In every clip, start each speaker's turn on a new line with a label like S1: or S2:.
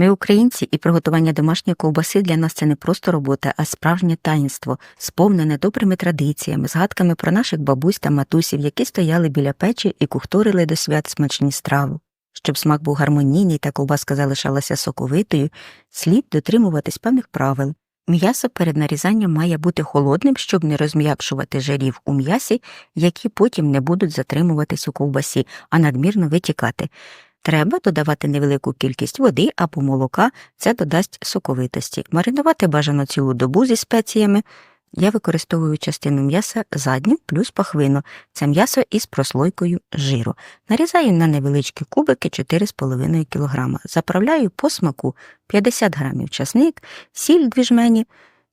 S1: Ми українці, і приготування домашньої ковбаси для нас це не просто робота, а справжнє таїнство, сповнене добрими традиціями, згадками про наших бабусь та матусів, які стояли біля печі і кухторили до свят смачні страви. Щоб смак був гармонійний та ковбаска залишалася соковитою, слід дотримуватись певних правил. М'ясо перед нарізанням має бути холодним, щоб не розм'якшувати жирів у м'ясі, які потім не будуть затримуватись у ковбасі, а надмірно витікати. Треба додавати невелику кількість води або молока, це додасть соковитості. Маринувати бажано цілу добу зі спеціями. Я використовую частину м'яса задню плюс пахвину. Це м'ясо із прослойкою жиру. Нарізаю на невеличкі кубики 4,5 кг. Заправляю по смаку 50 г часник, сіль дві жмені,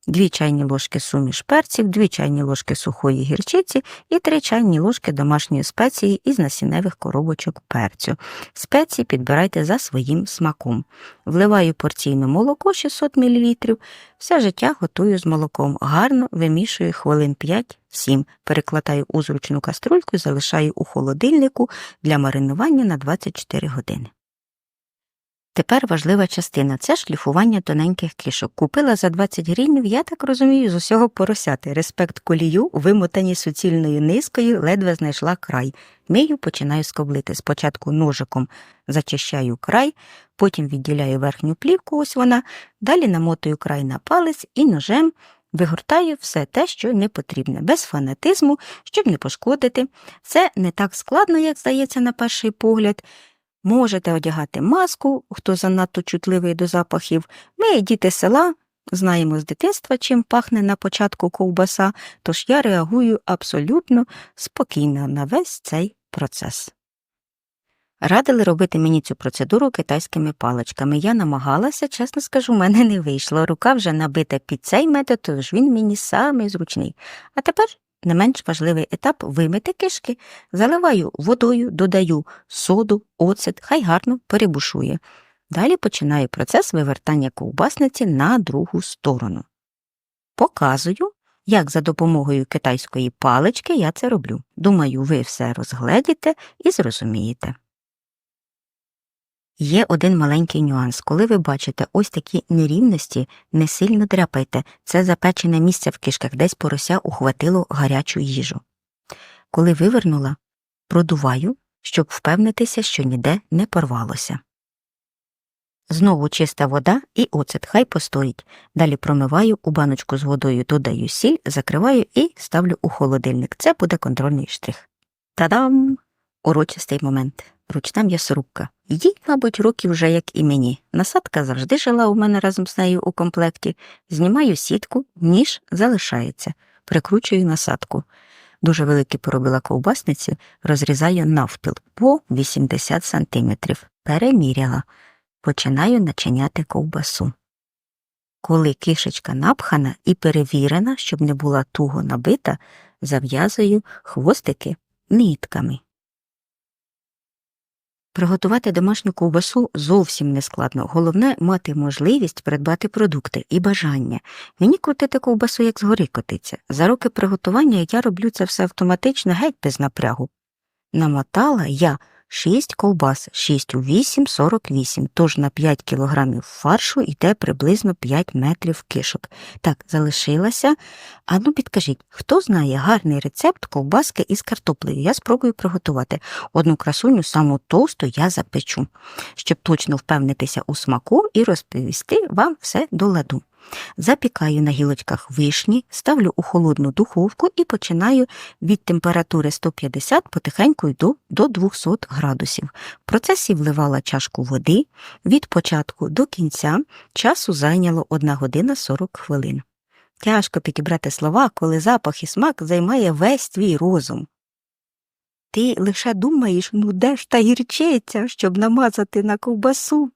S1: 2 чайні ложки суміш перців, 2 чайні ложки сухої гірчиці і 3 чайні ложки домашньої спеції із насінневих коробочок перцю. Спеції підбирайте за своїм смаком. Вливаю порційне молоко 600 мл. Все життя готую з молоком. Гарно вимішую хвилин 5-7. Перекладаю у зручну каструльку і залишаю у холодильнику для маринування на 24 години. Тепер важлива частина це шліфування тоненьких кишок. Купила за 20 гривень, я так розумію, з усього поросяти. Респект колію, вимотані суцільною низкою, ледве знайшла край. Мию, починаю скоблити. Спочатку ножиком зачищаю край, потім відділяю верхню плівку, ось вона, далі намотую край на палець і ножем вигортаю все те, що не потрібне, без фанатизму, щоб не пошкодити. Це не так складно, як здається, на перший погляд. Можете одягати маску, хто занадто чутливий до запахів. Ми, діти села, знаємо з дитинства, чим пахне на початку ковбаса, тож я реагую абсолютно спокійно на весь цей процес. Радили робити мені цю процедуру китайськими паличками. Я намагалася, чесно скажу, в мене не вийшло. Рука вже набита під цей метод, тож він мені самий зручний. А тепер не менш важливий етап вимити кишки. Заливаю водою, додаю соду, оцет, хай гарно перебушує. Далі починаю процес вивертання ковбасниці на другу сторону. Показую, як за допомогою китайської палички я це роблю. Думаю, ви все розгледіте і зрозумієте. Є один маленький нюанс. Коли ви бачите ось такі нерівності, не сильно дряпайте, це запечене місце в кишках, десь порося ухватило гарячу їжу. Коли вивернула, продуваю, щоб впевнитися, що ніде не порвалося. Знову чиста вода і оцет хай постоїть. Далі промиваю, у баночку з водою додаю сіль, закриваю і ставлю у холодильник. Це буде контрольний штрих. Та-дам! Урочистий момент. Ручна м'ясорубка. Їй, мабуть, років вже як і мені. Насадка завжди жила у мене разом з нею у комплекті. Знімаю сітку, ніж залишається, прикручую насадку. Дуже великі поробила ковбасниці, розрізаю навпіл по 80 сантиметрів. Переміряла. Починаю начиняти ковбасу. Коли кишечка напхана і перевірена, щоб не була туго набита, зав'язую хвостики нитками. Приготувати домашню ковбасу зовсім не складно. Головне мати можливість придбати продукти і бажання. Мені крутити ковбасу як згори котиться. За роки приготування я роблю це все автоматично, геть без напрягу. Намотала я 6 ковбас, 6 у 8, 48, тож на 5 кілограмів фаршу йде приблизно 5 метрів кишок. Так, залишилася. А ну підкажіть, хто знає гарний рецепт ковбаски із картоплею? Я спробую приготувати. Одну красуню саму товсту я запечу, щоб точно впевнитися у смаку і розповісти вам все до ладу. Запікаю на гілочках вишні, ставлю у холодну духовку і починаю від температури 150 потихеньку йду до 200 градусів. В процесі вливала чашку води. Від початку до кінця часу зайняло 1 година 40 хвилин. Тяжко підібрати слова, коли запах і смак займає весь твій розум. Ти лише думаєш, ну де ж та гірчиця, щоб намазати на ковбасу?